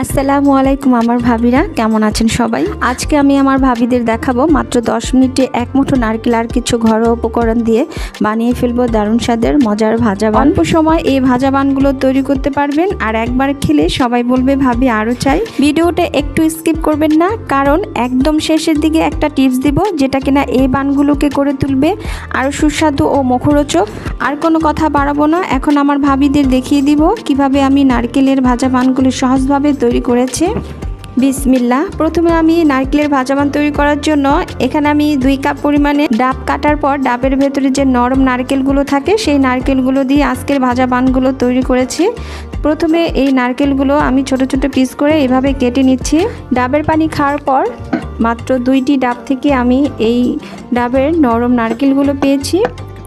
আসসালামু আলাইকুম আমার ভাবিরা, কেমন আছেন সবাই? আজকে আমি আমার ভাবিদের দেখাবো মাত্র 10 মিনিটে এক মুঠো নারকেল আর কিছু ঘরোয়া উপকরণ দিয়ে বানিয়ে ফেলব দারুণ স্বাদের, মজার ভাজা বান। অল্প সময় এই ভাজা বানগুলো তৈরি করতে পারবেন আর একবার খেলে সবাই বলবে ভাবি আরও চাই। ভিডিওটা একটু স্কিপ করবেন না, কারণ একদম শেষের দিকে একটা টিপস দিব যেটা কিনা এই বানগুলোকে করে তুলবে, আরও সুস্বাদু ও মুখরোচক। আর কোনো কথা বাড়াবো না, এখন আমার ভাবিদের দেখিয়ে দিব কীভাবে আমি নারকেলের ভাজা বানগুলো সহজভাবে তৈরি করেছি। বিসমিল্লা প্রথমে আমি নারকেলের ভাজাবান তৈরি করার জন্য এখানে আমি দুই কাপ পরিমাণে ডাব কাটার পর ডাবের ভেতরে যে নরম নারকেলগুলো থাকে, সেই নারকেলগুলো দিয়ে আজকের ভাজা বানগুলো তৈরি করেছি। প্রথমে এই নারকেলগুলো আমি ছোট ছোট পিস করে এভাবে কেটে নিচ্ছি। ডাবের পানি খাওয়ার পর মাত্র দুইটি ডাব থেকে আমি এই ডাবের নরম নারকেলগুলো পেয়েছি।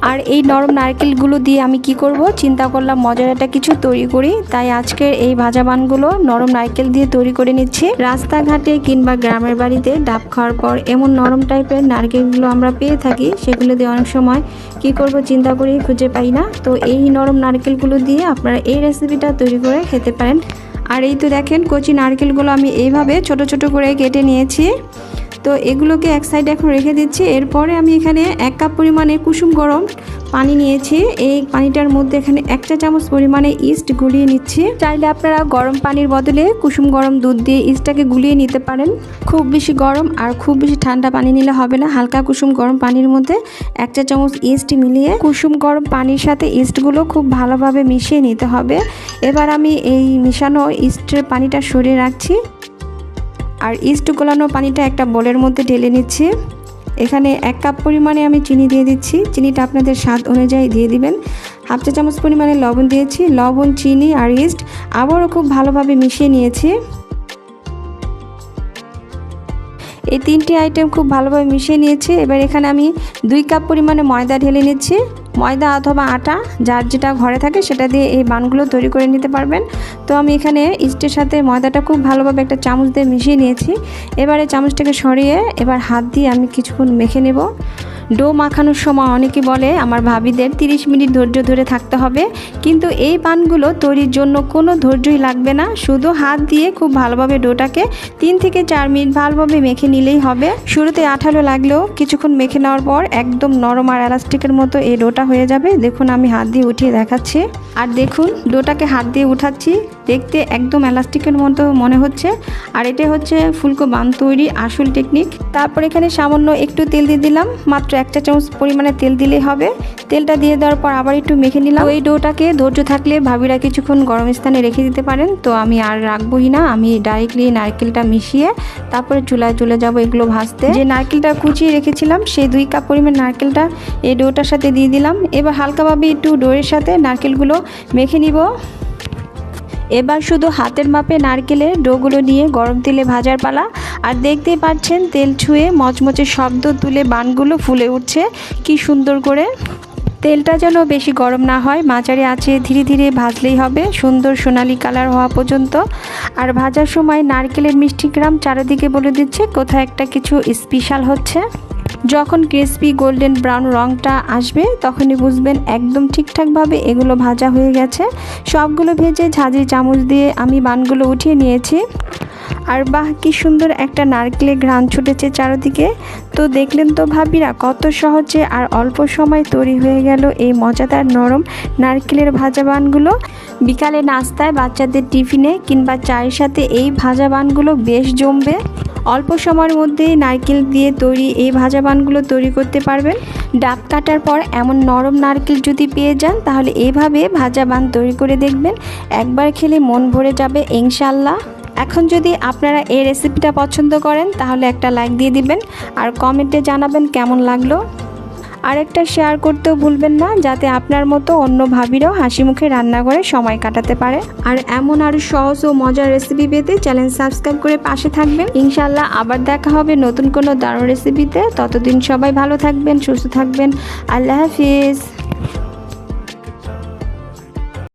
আর এই নরম নারকেলগুলো দিয়ে আমি কি করব? চিন্তা করলাম মজার একটা কিছু তৈরি করি। তাই আজকের এই ভাজা বানগুলো নরম নারকেল দিয়ে তৈরি করে নিচ্ছি। রাস্তাঘাটে কিংবা গ্রামের বাড়িতে ডাব খাওয়ার পর এমন নরম টাইপের নারকেলগুলো আমরা পেয়ে থাকি, সেগুলো দিয়ে অনেক সময় কি করব চিন্তা করি খুঁজে পাই না। তো এই নরম নারকেলগুলো দিয়ে আপনারা এই রেসিপিটা তৈরি করে খেতে পারেন। আর এই তো দেখেন কচি নারকেলগুলো আমি এইভাবে ছোট ছোট করে কেটে নিয়েছি। তো এগুলোকে এক সাইডে এখন রেখে দিচ্ছি। এরপরে আমি এখানে এক কাপ পরিমাণে কুসুম গরম পানি নিয়েছি। এই পানিটার মধ্যে এখানে এক চা চামচ পরিমাণে ইস্ট গুলিয়ে নিচ্ছি। চাইলে আপনারা গরম পানির বদলে কুসুম গরম দুধ দিয়ে ইস্টটাকে গুলিয়ে নিতে পারেন। খুব বেশি গরম আর খুব বেশি ঠান্ডা পানি নিলে হবে না। হালকা কুসুম গরম পানির মধ্যে এক চা চামচ ইস্ট মিলিয়ে কুসুম গরম পানির সাথে ইস্টগুলো খুব ভালোভাবে মিশিয়ে নিতে হবে। এবার আমি এই মিশানো ইস্টের পানিটা সরিয়ে রাখছি। আর ইস্ট গোলানো পানিটা একটা বোলের মধ্যে ঢেলে নিচ্ছি। এখানে এক কাপ পরিমাণে আমি চিনি দিয়ে দিচ্ছি। চিনিটা আপনাদের স্বাদ অনুযায়ী দিয়ে দিবেন। হাফ চা চামচ পরিমাণে লবণ দিয়েছি। লবণ, চিনি আর ইস্ট আবারও খুব ভালোভাবে মিশিয়ে নিয়েছি। এই তিনটি আইটেম খুব ভালোভাবে মিশিয়ে নিয়েছি। এবার এখানে আমি দুই কাপ পরিমাণে ময়দা ঢেলে নিচ্ছি। ময়দা অথবা আটা, যার যেটা ঘরে থাকে সেটা দিয়ে এই বানগুলো তৈরি করে নিতে পারবেন। তো আমি এখানে ইস্টের সাথে ময়দাটা খুব ভালোভাবে একটা চামচ দিয়ে মিশিয়ে নিয়েছি। এবারে চামচটাকে সরিয়ে এবার হাত দিয়ে আমি কিছুক্ষণ মেখে নেব। ডো মাখানোর সময় অনেকে বলে, আমার ভাবিদের 30 মিনিট ধৈর্য ধরে থাকতে হবে। কিন্তু এই পানগুলো তৈরির জন্য কোনো ধৈর্যই লাগবে না। শুধু হাত দিয়ে খুব ভালোভাবে ডোটাকে তিন থেকে চার মিনিট ভালোভাবে মেখে নিলেই হবে। শুরুতে আঠালো লাগলেও কিছুক্ষণ মেখে নেওয়ার পর একদম নরম আর এলাস্টিকের মতো এই ডোটা হয়ে যাবে। দেখুন, আমি হাত দিয়ে উঠিয়ে দেখাচ্ছি। আর দেখুন, ডোটাকে হাত দিয়ে উঠাচ্ছি। দেখতে একদম এলাস্টিকের মতো মনে হচ্ছে। আর এটা হচ্ছে ফুলকো বান তৈরি আসল টেকনিক তারপর এখানে সামান্য একটু তেল দিয়ে দিলাম। মাত্র একটা চামচ পরিমাণে তেল দিলেই হবে। তেলটা দিয়ে দেওয়ার পর আবার একটু মেখে নিলাম। ওই ডোটাকে ধৈর্য থাকলে ভাবিরা কিছুক্ষণ গরম স্থানে রেখে দিতে পারেন। তো আমি আর রাখবোই না। আমি ডাইরেক্টলি নারকেলটা মিশিয়ে তারপরে চুলায় চলে যাব এগুলো ভাজতে। যে নারকেলটা কুচিয়ে রেখেছিলাম সেই দুই কাপ পরিমাণ নারকেলটা এই ডোটার সাথে দিয়ে দিলাম। এবার হালকাভাবে একটু ডোয়ের সাথে নারকেলগুলো মেখে নিব। এবার শুধু হাতের মাপে নারকেলের ডোগুলো নিয়ে গরম তেলে ভাজার পালা। আর দেখতেই পাচ্ছেন, তেল ছুঁয়ে মচমচে শব্দ তুলে বানগুলো ফুলে উঠছে। কি সুন্দর করে। তেলটা যেন বেশি গরম না হয়, মাঝারি আছে ধীরে ধীরে ভাজলেই হবে। সুন্দর সোনালি কালার হওয়া পর্যন্ত। আর ভাজার সময় নারকেলের মিষ্টি গ্রাম চারিদিকে বলে দিচ্ছে, কোথায় একটা কিছু স্পেশাল হচ্ছে। যখন ক্রিসপি গোল্ডেন ব্রাউন রঙটা আসবে, তখনই বুঝবেন একদম ঠিকঠাকভাবে এগুলো ভাজা হয়ে গেছে। সবগুলো ভেজে ঝাঁঝি চামচ দিয়ে আমি বানগুলো উঠিয়ে নিয়েছি। আর বাহ, কি সুন্দর একটা নারকেলের ঘ্রাণ ছুটেছে চারিদিকে। তো দেখলেন তো ভাবিরা, কত সহজে আর অল্প সময় তৈরি হয়ে গেল এই মজাদার নরম নারকেলের ভাজা বানগুলো। বিকালে নাস্তায় বাচ্চাদের টিফিনে কিংবা চায়ের সাথে এই ভাজা বানগুলো বেশ জমবে। অল্প সময়ের মধ্যে নারকেল দিয়ে তৈরি এই ভাজা পানগুলো তৈরি করতে পারবেন। ডাব কাটার পর এমন নরম নারকেল যদি পেয়ে যান, তাহলে এইভাবে ভাজা বান তৈরি করে দেখবেন। একবার খেলে মন ভরে যাবে ইনশাল্লাহ এখন যদি আপনারা এই রেসিপিটা পছন্দ করেন, তাহলে একটা লাইক দিয়ে দিবেন। আর কমেন্টে জানাবেন কেমন লাগল। আরেকটা শেয়ার করতেও ভুলবেন না, যাতে আপনার মতো অন্য ভাবিরাও হাসি মুখে রান্না করে সময় কাটাতে পারে। আর এমন আরও সহজ ও মজার রেসিপি পেতে চ্যানেল সাবস্ক্রাইব করে পাশে থাকবেন। ইনশাল্লাহ আবার দেখা হবে নতুন কোনো দারুণ রেসিপিতে ততদিন সবাই ভালো থাকবেন, সুস্থ থাকবেন। আল্লাহ হাফিজ।